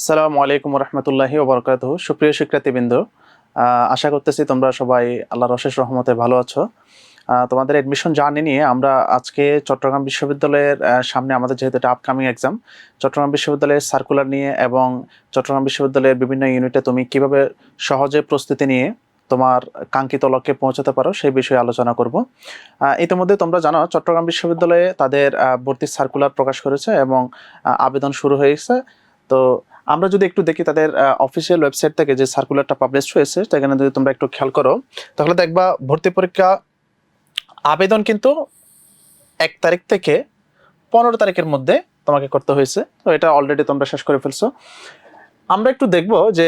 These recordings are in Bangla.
আসসালামু আলাইকুম রহমতুল্লাহি ওবরকাত সুপ্রিয় শিক্ষার্থীবৃন্দ আশা করতেছি তোমরা সবাই আল্লাহর অশেষ রহমতে ভালো আছো। তোমাদের এডমিশন জার্নি নিয়ে আমরা আজকে চট্টগ্রাম বিশ্ববিদ্যালয়ের সামনে আমাদের যেহেতু এটা আপকামিং এক্সাম চট্টগ্রাম বিশ্ববিদ্যালয়ের সার্কুলার নিয়ে এবং চট্টগ্রাম বিশ্ববিদ্যালয়ের বিভিন্ন ইউনিটে তুমি কীভাবে সহজে প্রস্তুতি নিয়ে তোমার কাঙ্ক্ষিত লক্ষ্যে পৌঁছাতে পারো সেই বিষয়ে আলোচনা করব। ইতিমধ্যে তোমরা জানো চট্টগ্রাম বিশ্ববিদ্যালয়ে তাদের আহ, ভর্তির সার্কুলার প্রকাশ করেছে এবং আবেদন শুরু হয়ে গেছে তো আমরা যদি একটু দেখি তাদের অফিসিয়াল ওয়েবসাইট থেকে যে সার্কুলারটা পাবলিশ হয়েছে, সেখানে যদি তোমরা একটু খেয়াল করো, তাহলে দেখবা ভর্তি পরীক্ষা আবেদন কিন্তু এক তারিখ থেকে পনেরো তারিখের মধ্যে তোমাকে করতে হয়েছে। তো এটা অলরেডি তোমরা শেষ করে ফেলছো। আমরা একটু দেখব যে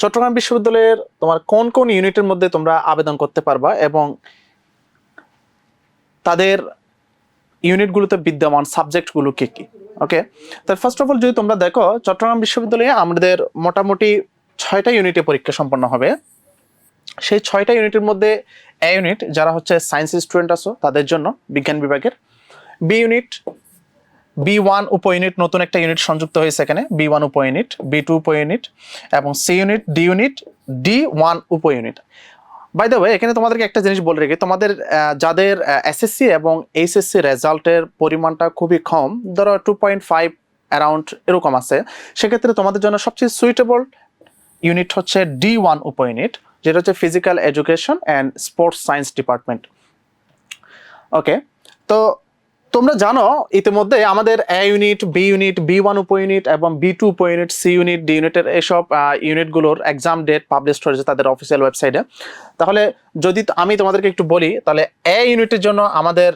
চট্টগ্রাম বিশ্ববিদ্যালয়ের তোমার কোন কোন ইউনিটের মধ্যে তোমরা আবেদন করতে পারবা এবং তাদের ইউনিটগুলোতে বিদ্যমান সাবজেক্টগুলো কী কি? ওকে তো ফার্স্ট অফ অল যদি তোমরা দেখো, চট্টগ্রাম বিশ্ববিদ্যালয়ে আমাদের মোটামুটি ছয়টা ইউনিটে পরীক্ষা সম্পন্ন হবে। সেই ছয়টা ইউনিটের মধ্যে এ ইউনিট যারা হচ্ছে সায়েন্স স্টুডেন্ট আছো, তাদের জন্য বিজ্ঞান বিভাগের। বি ইউনিট বি ওয়ান উপ ইউনিট নতুন একটা ইউনিট সংযুক্ত হয়েছে এখানে বি ওয়ান উপ ইউনিট বি টু উপ ইউনিট এবং C unit D unit D one উপ ইউনিট বাই দ্য ওয়ে এখানে তোমাদেরকে একটা জিনিস বলে রেখে, তোমাদের যাদের এসএসসি এবং এইচএসসি রেজাল্টের পরিমাণটা খুবই কম, ধরো টু পয়েন্ট ফাইভ অ্যারাউন্ড এরকম আছে, সেক্ষেত্রে তোমাদের জন্য সবচেয়ে সুইটেবল ইউনিট হচ্ছে ডি ওয়ান উপ ইউনিট যেটা হচ্ছে physical education and sports science department okay তো তোমরা জানো, ইতিমধ্যে আমাদের A unit B unit B one উপ ইউনিট এবং বি টু উপ ইউনিট সি ইউনিট ডি ইউনিটের এসব ইউনিটগুলোর এক্সাম ডেট পাবলিশ হয়েছে তাদের অফিসিয়াল ওয়েবসাইটে তাহলে যদি আমি তোমাদেরকে একটু বলি, তাহলে এ ইউনিটের জন্য আমাদের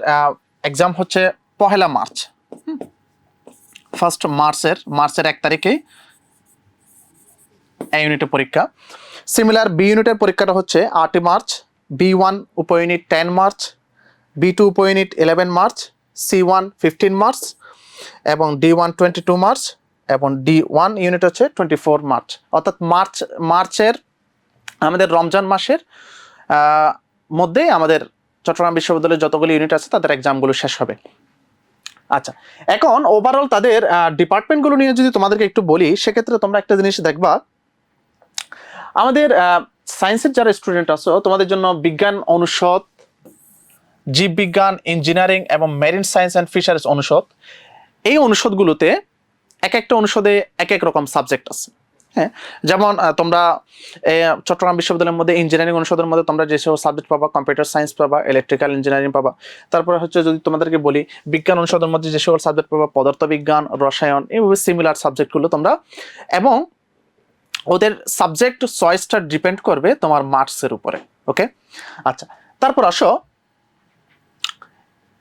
এক্সাম হচ্ছে পহেলা মার্চ। ফার্স্ট মার্চের মার্চের এক তারিখেই এ ইউনিটের পরীক্ষা। সিমিলার বি ইউনিটের পরীক্ষাটা হচ্ছে আটই মার্চ বি ওয়ান উপ unit ten March B two উপ unit eleven March C one fifteen March এবং D one twenty two March এবং ডি ওয়ান ইউনিট হচ্ছে টোয়েন্টি ফোর মার্চ অর্থাৎ মার্চ মার্চের আমাদের রমজান মাসের আহ, মধ্যেই আমাদের চট্টগ্রাম বিশ্ববিদ্যালয়ের যতগুলো ইউনিট আছে তাদের এক্সামগুলো শেষ হবে। আচ্ছা এখন ওভারঅল তাদের ডিপার্টমেন্টগুলো নিয়ে যদি তোমাদেরকে একটু বলি সেক্ষেত্রে তোমরা একটা জিনিস দেখবা আমাদের সায়েন্সের যারা স্টুডেন্ট আছো তোমাদের জন্য বিজ্ঞান অনুষদ জীববিজ্ঞান ইঞ্জিনিয়ারিং এবং মেরিন সায়েন্স অ্যান্ড ফিশারিজ অনুষদ। এই অনুষদগুলোতে এক একটা অনুষদে এক এক রকম সাবজেক্ট আছে। হ্যাঁ যেমন তোমরা চট্টগ্রাম বিশ্ববিদ্যালয়ের মধ্যে ইঞ্জিনিয়ারিং অনুষদের মধ্যে তোমরা যে সব সাবজেক্ট পাবা কম্পিউটার সায়েন্স পাবা ইলেকট্রিক্যাল ইঞ্জিনিয়ারিং পাবা। তারপরে হচ্ছে যদি তোমাদেরকে বলি, বিজ্ঞান অনুষদের মধ্যে যে সকল সাবজেক্ট পাবা, পদার্থবিজ্ঞান, রসায়ন, এইভাবে সিমিলার সাবজেক্টগুলো তোমরা, এবং ওদের সাবজেক্ট চয়েসটা ডিপেন্ড করবে তোমার মার্কসের উপরে ওকে আচ্ছা তারপর আসো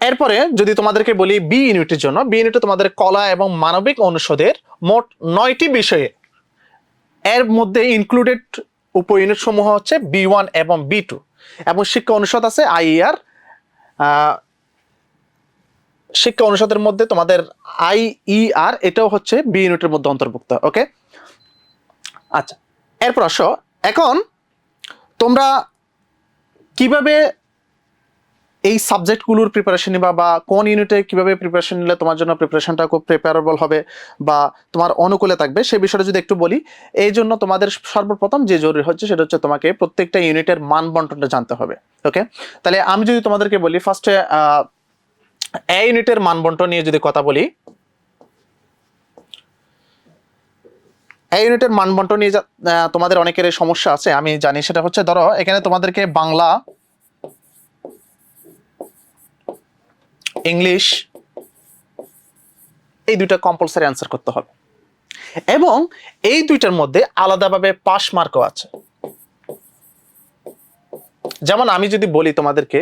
এরপরে যদি তোমাদেরকে বলি বি ইউনিটের জন্য বি ইউনিটে তোমাদের কলা এবং মানবিক অনুষদের মোট নয়টি বিষয়ে। এর মধ্যে ইনক্লুডেড উপ ইউনিট সমূহ হচ্ছে বি ওয়ান এবং বি টু এবং শিক্ষা অনুষদ আছে আইইআর শিক্ষা অনুষদের মধ্যে তোমাদের আইইআর এটাও হচ্ছে বি ইউনিটের মধ্যে অন্তর্ভুক্ত ওকে আচ্ছা এরপর আসো। এখন তোমরা কীভাবে এই সাবজেক্টগুলোর প্রিপারেশন নিবা বা কোন ইউনিটে কীভাবে প্রিপারেশন নিলে তোমার জন্য প্রিপারেশনটা খুব প্রিপারেবল হবে বা তোমার অনুকূলে থাকবে সেই বিষয়টা যদি একটু বলি, এই জন্য তোমাদের সর্বপ্রথম যে জরুরি হচ্ছে সেটা হচ্ছে তোমাকে প্রত্যেকটা ইউনিটের মান বন্টনটা জানতে হবে ওকে তাহলে আমি যদি তোমাদেরকে বলি ফার্স্টে এ ইউনিটের মান বন্টন নিয়ে যদি কথা বলি এই ইউনিটের মান বন্টন নিয়ে তোমাদের অনেকের সমস্যা আছে, আমি জানি সেটা হচ্ছে, ধরো, এখানে তোমাদেরকে বাংলা ইংলিশ এই দুইটা কম্পালসারি অ্যান্সার করতে হবে। এবং এই দুইটার মধ্যে আলাদাভাবে পাস মার্কও আছে। যেমন আমি যদি বলি তোমাদেরকে,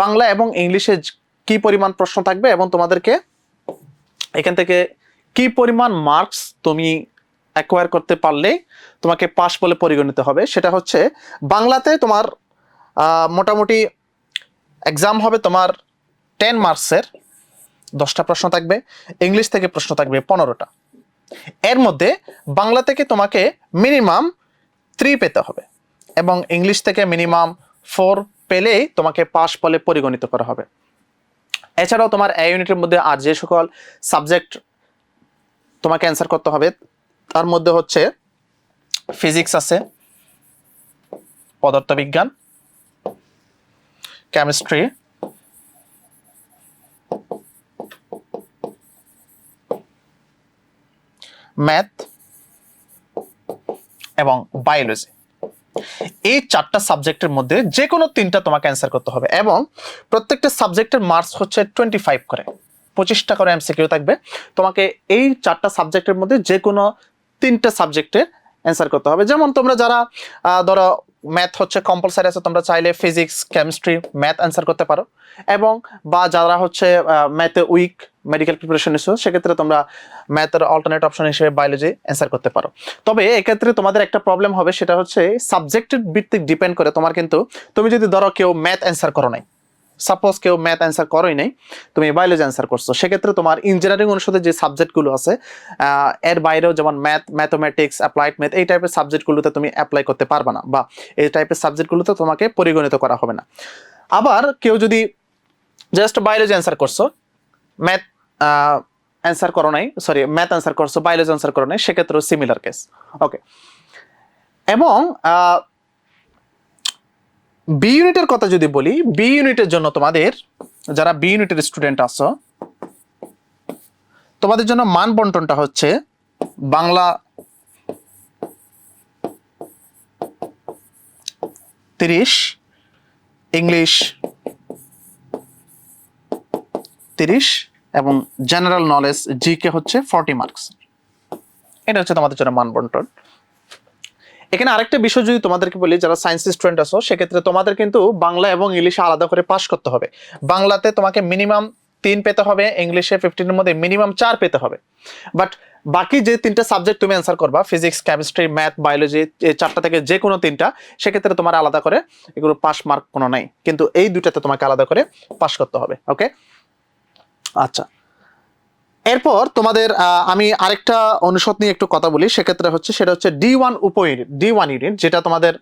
বাংলা এবং ইংলিশে কি পরিমাণ প্রশ্ন থাকবে এবং তোমাদেরকে এখান থেকে কি পরিমাণ মার্কস তুমি অ্যাকোয়ার করতে পারলে তোমাকে পাস বলে পরিগণিত হবে, সেটা হচ্ছে বাংলাতে তোমার মোটামুটি এক্সাম হবে তোমার টেন মার্কসের দশটা প্রশ্ন থাকবে, ইংলিশ থেকে প্রশ্ন থাকবে পনেরোটা। এর মধ্যে বাংলা থেকে তোমাকে মিনিমাম থ্রি পেতে হবে এবং ইংলিশ থেকে মিনিমাম ফোর পেলেই তোমাকে পাস বলে পরিগণিত করা হবে। এছাড়াও তোমার এ ইউনিটের মধ্যে আর যে সকল সাবজেক্ট তোমাকে অ্যান্সার করতে হবে, তার মধ্যে হচ্ছে ফিজিক্স আছে, পদার্থবিজ্ঞান কেমিস্ট্রি ম্যাথ এবং বায়োলজি এই চারটা সাবজেক্টের মধ্যে যে কোনো তিনটা তোমাকে অ্যান্সার করতে হবে এবং প্রত্যেকটা সাবজেক্টের মার্কস হচ্ছে টোয়েন্টি ফাইভ করে, পঁচিশটা করে এমসিকিউ থাকবে। তোমাকে এই চারটা সাবজেক্টের মধ্যে যে কোনো তিনটা সাবজেক্টের অ্যান্সার করতে হবে। যেমন তোমরা যারা ধরো ম্যাথ হচ্ছে কম্পালসারি আছে, তোমরা চাইলে ফিজিক্স কেমিস্ট্রি ম্যাথ অ্যান্সার করতে পারো। এবং বা যারা হচ্ছে ম্যাথে উইক মেডিকেল প্রিপারেশন নিচ্ছ সেক্ষেত্রে তোমরা ম্যাথের অল্টারনেট অপশন হিসেবে বায়োলজি অ্যান্সার করতে পারো। তবে এক্ষেত্রে তোমাদের একটা প্রবলেম হবে, সেটা হচ্ছে সাবজেক্টের ভিত্তিক ডিপেন্ড করে তোমার কিন্তু, তুমি যদি ধরো কেউ ম্যাথ অ্যান্সার করো নাই সাপোজ কেউ ম্যাথ অ্যান্সার করোই নাই, তুমি বায়োলজি অ্যান্সার করছ। সেক্ষেত্রে তোমার ইঞ্জিনিয়ারিং অনুষদের যে সাবজেক্টগুলো আছে এর বাইরেও যেমন ম্যাথ ম্যাথমেটিক্স অ্যাপ্লাইড ম্যাথ এই টাইপের সাবজেক্টগুলোতে তুমি অ্যাপ্লাই করতে পারবে না, বা এই টাইপের সাবজেক্টগুলোতে তোমাকে পরিগণিত করা হবে না। আবার কেউ যদি জাস্ট বায়োলজি অ্যান্সার করছ ম্যাথ অ্যান্সার করো নাই সরি ম্যাথ অ্যান্সার করছ বায়োলজি অ্যান্সার করো নাই, সেক্ষেত্রেও সিমিলার কেস ওকে এবং বি ইউনিটের কথা যদি বলি বি ইউনিটের জন্য তোমাদের, যারা বি ইউনিটের স্টুডেন্ট আছো, তোমাদের জন্য মান বন্টনটা হচ্ছে বাংলা তিরিশ, ইংলিশ তিরিশ, এবং জেনারেল নলেজ জিকে হচ্ছে ফর্টি মার্কস এটা হচ্ছে তোমাদের জন্য মান বন্টন এখানে আরেকটা বিষয় যদি তোমাদেরকে বলি, যারা সায়েন্স স্টুডেন্ট আছো, সেক্ষেত্রে তোমাদের কিন্তু বাংলা এবং ইংলিশে আলাদা করে পাশ করতে হবে। বাংলাতে তোমাকে মিনিমাম তিন পেতে হবে, ইংলিশে ফিফটিনের মধ্যে মিনিমাম চার পেতে হবে। বাট বাকি যে তিনটা সাবজেক্ট তুমি অ্যান্সার করবা ফিজিক্স কেমিস্ট্রি ম্যাথ বায়োলজি এই চারটা থেকে যে কোনো তিনটা, সেক্ষেত্রে তোমার আলাদা করে এগুলো পাস মার্ক কোনো নাই। কিন্তু এই দুটাতে তোমাকে আলাদা করে পাস করতে হবে ওকে আচ্ছা। এরপর তোমাদের আমি আরেকটা অনুষদ নিয়ে একটু কথা বলি, সেক্ষেত্রে হচ্ছে সেটা হচ্ছে ডি ওয়ান উপ ইউনিট ডি ওয়ান ইউনিট, যেটা তোমাদের,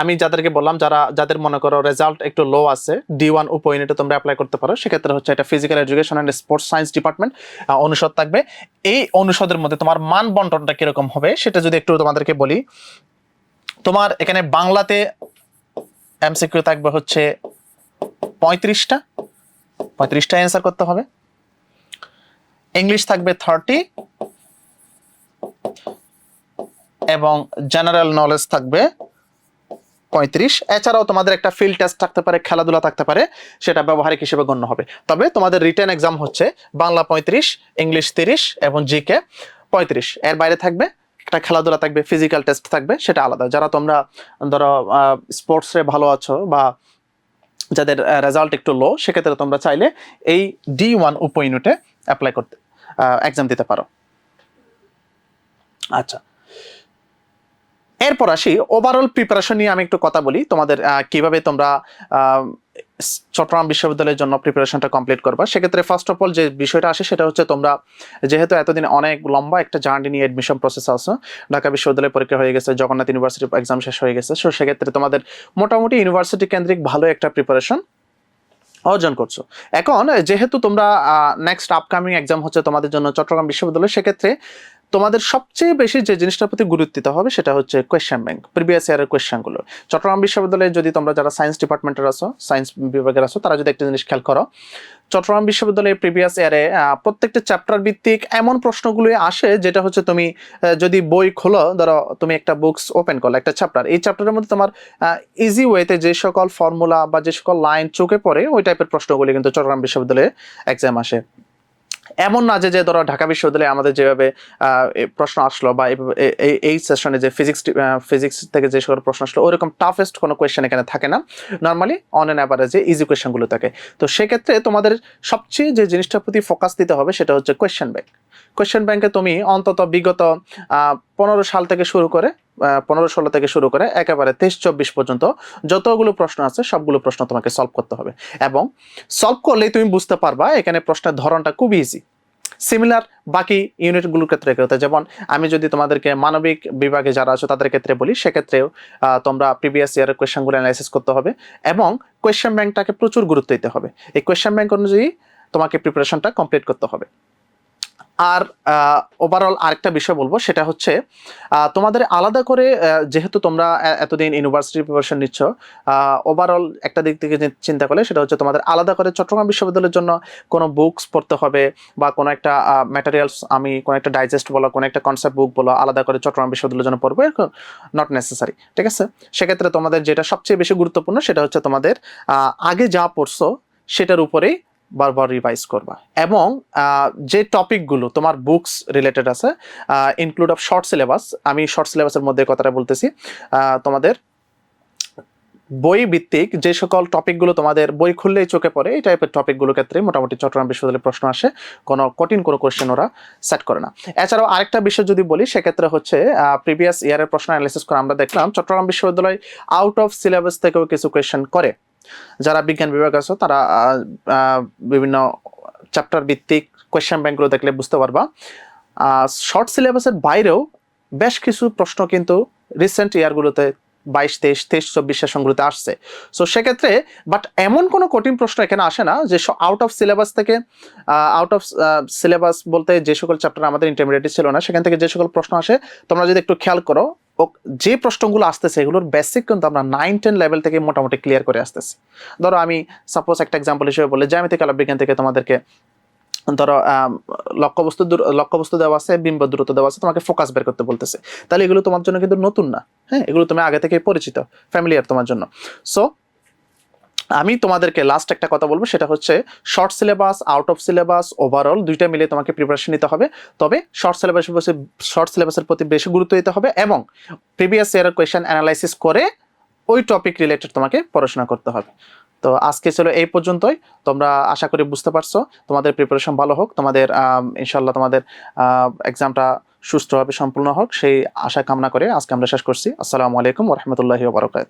আমি যাদেরকে বললাম যারা, যাদের মনে করো রেজাল্ট একটু লো আছে ডি ওয়ান উপ ইউনিটে তোমরা অ্যাপ্লাই করতে পারো, সেক্ষেত্রে হচ্ছে এটা physical education and sports science department অনুষদ থাকবে। এই অনুষদের মধ্যে তোমার মান বন্টনটা কীরকম হবে, সেটা যদি একটু তোমাদেরকে বলি, তোমার এখানে বাংলাতে এমসিকিউ থাকবে হচ্ছে পঁয়ত্রিশটা পঁয়ত্রিশটা অ্যান্সার করতে হবে। ইংলিশ থাকবে থার্টি এবং জেনারেল নলেজ থাকবে পঁয়ত্রিশ। এছাড়াও তোমাদের একটা ফিল্ড টেস্ট থাকতে পারে, খেলাধুলা থাকতে পারে, সেটা ব্যবহারিক হিসেবে গণ্য হবে। তবে তোমাদের রিটার্ন এক্সাম হচ্ছে বাংলা পঁয়ত্রিশ ইংলিশ তিরিশ এবং জিকে পঁয়ত্রিশ। এর বাইরে থাকবে, একটা খেলাধুলা থাকবে ফিজিক্যাল টেস্ট থাকবে, সেটা আলাদা। যারা তোমরা, ধরো স্পোর্টসে ভালো আছো বা যাদের রেজাল্ট একটু লো সেক্ষেত্রে তোমরা চাইলে এই ডি ওয়ান উপ ইউনিটে অ্যাপ্লাই করতে এক্সাম দিতে পারো। আচ্ছা। এরপর আসি ওভারঅল প্রিপারেশন নিয়ে আমি একটু কথা বলি। তোমাদের কীভাবে তোমরা চট্টগ্রাম বিশ্ববিদ্যালয়ের জন্য প্রিপারেশনটা কমপ্লিট করবা। সেক্ষেত্রে ফার্স্ট অফ অল যে বিষয়টা আসে সেটা হচ্ছে তোমরা, যেহেতু এতদিন অনেক লম্বা একটা জার্নি নিয়ে এডমিশন প্রসেস আছে, ঢাকা বিশ্ববিদ্যালয় পরীক্ষা হয়ে গেছে, জগন্নাথ ইউনিভার্সিটি এক্সাম শেষ হয়ে গেছে সো সেক্ষেত্রে তোমাদের মোটামুটি ইউনিভার্সিটি কেন্দ্রিক ভালো একটা প্রিপারেশন অর্জন করছ। এখন যেহেতু তোমরা নেক্সট আপকামিং এক্সাম হচ্ছে তোমাদের জন্য চট্টগ্রাম বিশ্ববিদ্যালয় সেক্ষেত্রে তোমাদের সবচেয়ে বেশি যে জিনিসটার প্রতি গুরুত্ব দিতে হবে সেটা হচ্ছে কোয়েশ্চেন ব্যাংক প্রিভিয়াস ইয়ারের কোয়েশ্চেনগুলো চট্টগ্রাম বিশ্ববিদ্যালয়ে যদি তোমরা যারা সায়েন্স ডিপার্টমেন্টের আছো সায়েন্স বিভাগের আছো, তারা যদি একটা জিনিস খেয়াল করো, চট্টগ্রাম বিশ্ববিদ্যালয়ের প্রিভিয়াস ইয়ারে প্রত্যেকটা চ্যাপ্টার ভিত্তিক এমন প্রশ্নগুলোই আসে যেটা হচ্ছে তুমি যদি বই খোলো, ধরো তুমি একটা বুকস ওপেন করল, একটা চ্যাপ্টার এই চ্যাপ্টারের মধ্যে তোমার ইজি ওয়েতে যে সকল ফর্মুলা বা যে সকল লাইন চোখে পড়ে, ওই টাইপের প্রশ্নগুলি কিন্তু চট্টগ্রাম বিশ্ববিদ্যালয়ে এক্সাম আসে। এমন না যে যে ধরো ঢাকা বিশ্ববিদ্যালয়ে আমাদের যেভাবে প্রশ্ন আসলো বা এই সেশনে যে ফিজিক্স ফিজিক্স থেকে যে সকল প্রশ্ন আসলো, ওরকম টাফেস্ট কোনো কোয়েশ্চেন এখানে থাকে না। নর্মালি অন অ্যান অ্যাভারেজে ইজি কোয়েশ্চেনগুলো থাকে। তো সেক্ষেত্রে তোমাদের সবচেয়ে যে জিনিসটার প্রতি ফোকাস দিতে হবে, সেটা হচ্ছে কোয়েশ্চেন ব্যাংক কোয়েশ্চেন ব্যাংকে তুমি অন্তত বিগত পনেরো সাল থেকে শুরু করে পনেরো ষোলো থেকে শুরু করে একেবারে তেইশ চব্বিশ পর্যন্ত যতগুলো প্রশ্ন আছে, সবগুলো প্রশ্ন তোমাকে সলভ করতে হবে। এবং সলভ করলেই তুমি বুঝতে পারবা এখানে প্রশ্নের ধরনটা খুব ইজি সিমিলার বাকি ইউনিটগুলোর ক্ষেত্রে ক্ষেত্রে যেমন আমি যদি তোমাদেরকে মানবিক বিভাগে যারা আছো তাদের ক্ষেত্রে বলি, সেক্ষেত্রেও তোমরা প্রিভিয়াস ইয়ারের কোয়েশ্চেনগুলো অ্যানালাইসিস করতে হবে এবং কোয়েশ্চেন ব্যাংকটাকে প্রচুর গুরুত্ব দিতে হবে। এই কোয়েশ্চেন ব্যাংক অনুযায়ী তোমাকে প্রিপারেশনটা কমপ্লিট করতে হবে। আর ওভারঅল আরেকটা বিষয় বলব, সেটা হচ্ছে তোমাদের আলাদা করে যেহেতু তোমরা এতদিন ইউনিভার্সিটি প্রিপারেশন নিচ্ছ ওভারঅল একটা দিক থেকে চিন্তা করলে সেটা হচ্ছে তোমাদের আলাদা করে চট্টগ্রাম বিশ্ববিদ্যালয়ের জন্য কোনো বুকস পড়তে হবে বা কোনো একটা ম্যাটেরিয়ালস আমি কোনো একটা ডাইজেস্ট বলো, কোনো একটা কনসেপ্ট বুক বলো, আলাদা করে চট্টগ্রাম বিশ্ববিদ্যালয়ের জন্য পড়ব নট নেসেসারি ঠিক আছে? সেক্ষেত্রে তোমাদের যেটা সবচেয়ে বেশি গুরুত্বপূর্ণ সেটা হচ্ছে তোমাদের আগে যা পড়ছো সেটার উপরেই বারবার রিভাইজ করবা। এবং যে টপিকগুলো তোমার বুকস রিলেটেড আছে ইনক্লুড অফ শর্ট সিলেবাস আমি শর্ট সিলেবাসের মধ্যে কথাটা বলতেছি তোমাদের বই ভিত্তিক যে সকল টপিকগুলো তোমাদের বই খুললেই চোখে পড়ে, এই টাইপের টপিকগুলোর ক্ষেত্রে মোটামুটি চট্টগ্রাম বিশ্ববিদ্যালয়ে প্রশ্ন আসে, কোনো কঠিন কোনো কোয়েশ্চেন ওরা সেট করে না। এছাড়াও আরেকটা বিষয় যদি বলি, সেক্ষেত্রে হচ্ছে প্রিভিয়াস ইয়ারের প্রশ্ন অ্যানালিসিস করে আমরা দেখলাম, চট্টগ্রাম বিশ্ববিদ্যালয় আউট অফ সিলেবাস থেকেও কিছু কোয়েশ্চেন করে। যারা বিজ্ঞান বিভাগ আছে, তারা বিভিন্ন চ্যাপ্টার ভিত্তিক কোয়েশ্চেন ব্যাংকগুলো দেখলে বুঝতে পারবা। শর্ট সিলেবাসের বাইরেও বেশ কিছু প্রশ্ন কিন্তু রিসেন্ট ইয়ারগুলোতে বাইশ, তেইশ তেইশ, চব্বিশ সেশনগুলোতে আসছে। সো সেক্ষেত্রে বাট এমন কোনো কঠিন প্রশ্ন এখানে আসে না যে আউট অফ সিলেবাস থেকে আউট অফ সিলেবাস বলতে যে সকল চ্যাপ্টার আমাদের ইন্টারমিডিয়েট ছিল না, সেখান থেকে যে সকল প্রশ্ন আসে, তোমরা যদি একটু খেয়াল করো যে প্রশ্নগুলো আসতেছে, এগুলোর বেসিক কিন্তু আমরা নাইন টেন লেভেল থেকে মোটামুটি ক্লিয়ার করে আসতেছি। ধরো আমি সাপোজ একটা এক্সাম্পল হিসেবে বলে আমি আলাপ বিজ্ঞান থেকে তোমাদেরকে, ধরো লক্ষ্যবস্তু লক্ষ্যবস্তু দেওয়া আছে, বিম্ব দূরত্ব দেওয়া আছে, তোমাকে ফোকাস বের করতে বলতেছে। তাহলে এগুলো তোমার জন্য কিন্তু নতুন না হ্যাঁ? এগুলো তুমি আগে থেকে পরিচিত ফ্যামিলিয়ার তোমার জন্য। সো আমি তোমাদেরকে লাস্ট একটা কথা বলব, সেটা হচ্ছে short syllabus out of syllabus overall দুইটা মিলে তোমাকে প্রিপারেশন নিতে হবে। তবে শর্ট সিলেবাস শর্ট সিলেবাসের প্রতি বেশি গুরুত্ব দিতে হবে এবং প্রিভিয়াস ইয়ারের কোয়েশ্চেন অ্যানালাইসিস করে ওই টপিক রিলেটেড তোমাকে পড়াশোনা করতে হবে। তো আজকে ছিল এই পর্যন্তই। তোমরা আশা করি বুঝতে পারছ, তোমাদের প্রিপারেশন ভালো হোক, তোমাদের ইনশাল্লাহ তোমাদের এক্সামটা সুস্থভাবে সম্পূর্ণ হোক। সেই আশা কামনা করে আজকে আমরা শেষ করছি। আসসালামু আলাইকুম রহমতুল্লাহি বারকাত